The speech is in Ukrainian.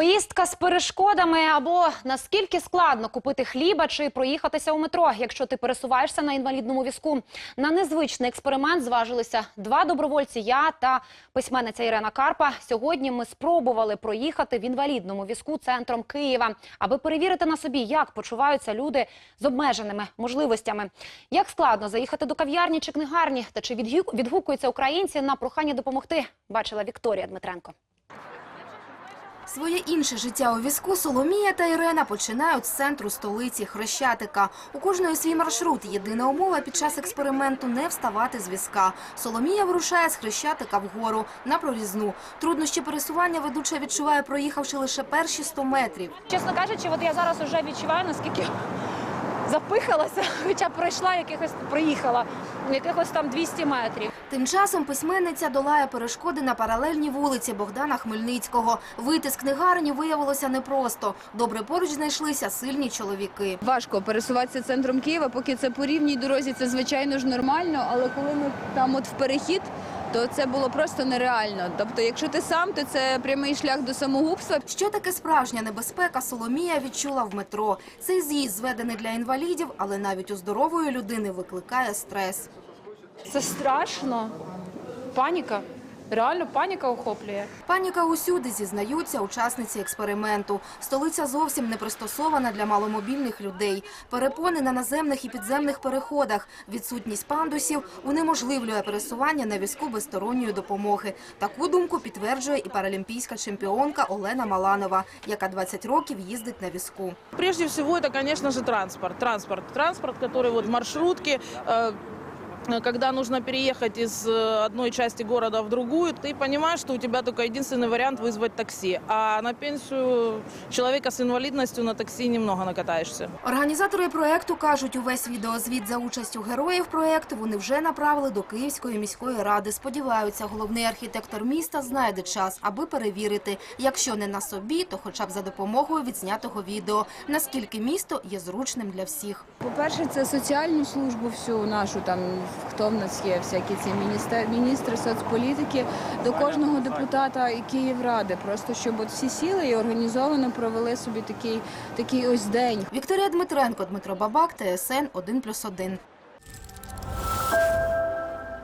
Поїздка з перешкодами або наскільки складно купити хліба чи проїхатися у метро, якщо ти пересуваєшся на інвалідному візку. На незвичний експеримент зважилися два добровольці. Я та письменниця Ірена Карпа. Сьогодні ми спробували проїхати в інвалідному візку центром Києва, аби перевірити на собі, як почуваються люди з обмеженими можливостями. Як складно заїхати до кав'ярні чи книгарні, та чи відгук- відгукуються українці на прохання допомогти, бачила Вікторія Дмитренко. Своє інше життя у візку Соломія та Ірена починають з центру столиці Хрещатика. У кожної свій маршрут. Єдина умова під час експерименту не вставати з візка. Соломія вирушає з Хрещатика вгору на прорізну. Труднощі пересування ведуча відчуває, проїхавши лише перші 100 метрів. Чесно кажучи, от я зараз вже відчуваю, наскільки запихалася, хоча пройшла якихось, проїхала якихось там 200 метрів. Тим часом письменниця долає перешкоди на паралельній вулиці Богдана Хмельницького. Вийти з книгарні виявилося непросто. Добре поруч знайшлися сильні чоловіки. Важко пересуватися центром Києва, поки це по рівній дорозі, це звичайно ж нормально, але коли ми там от в перехід, то це було просто нереально. Тобто, якщо ти сам, то це прямий шлях до самогубства. Що таке справжня небезпека, Соломія відчула в метро. Цей з'їзд зведений для інвалідів, але навіть у здорової людини викликає стрес. Це страшно. Паніка Реально паніка охоплює. Паніка усюди, зізнаються учасниці експерименту. Столиця зовсім не пристосована для маломобільних людей. Перепони на наземних і підземних переходах, відсутність пандусів унеможливлює пересування на візку без сторонньої допомоги. Таку думку підтверджує і паралімпійська чемпіонка Олена Маланова, яка 20 років їздить на візку. Прежде всего, это, конечно же, транспорт. Транспорт, транспорт, который вот в маршрутке, э, когда нужно переехать из э, одной части города в другую, ты понимаешь, что у тебя только единственный вариант вызвать такси. А на пенсию человека с инвалидностью на такси немного накатаешься. Організатори проекту кажуть, увесь відеозвіт за участю героїв проекту вони вже направили до Київської міської ради. Сподіваються, головний архітектор міста знайде час, аби перевірити, якщо не на собі, то хоча б за допомогою відзнятого відео, наскільки місто є зручним для всіх. По-перше, це соціальну службу всю нашу, там хто в нас є, всякі ці міністри, міністри соцполітики, до кожного депутата і Київради. Просто щоб от всі сіли і організовано провели собі такий, такий ось день. Вікторія Дмитренко, Дмитро Бабак, ТСН 1+,1.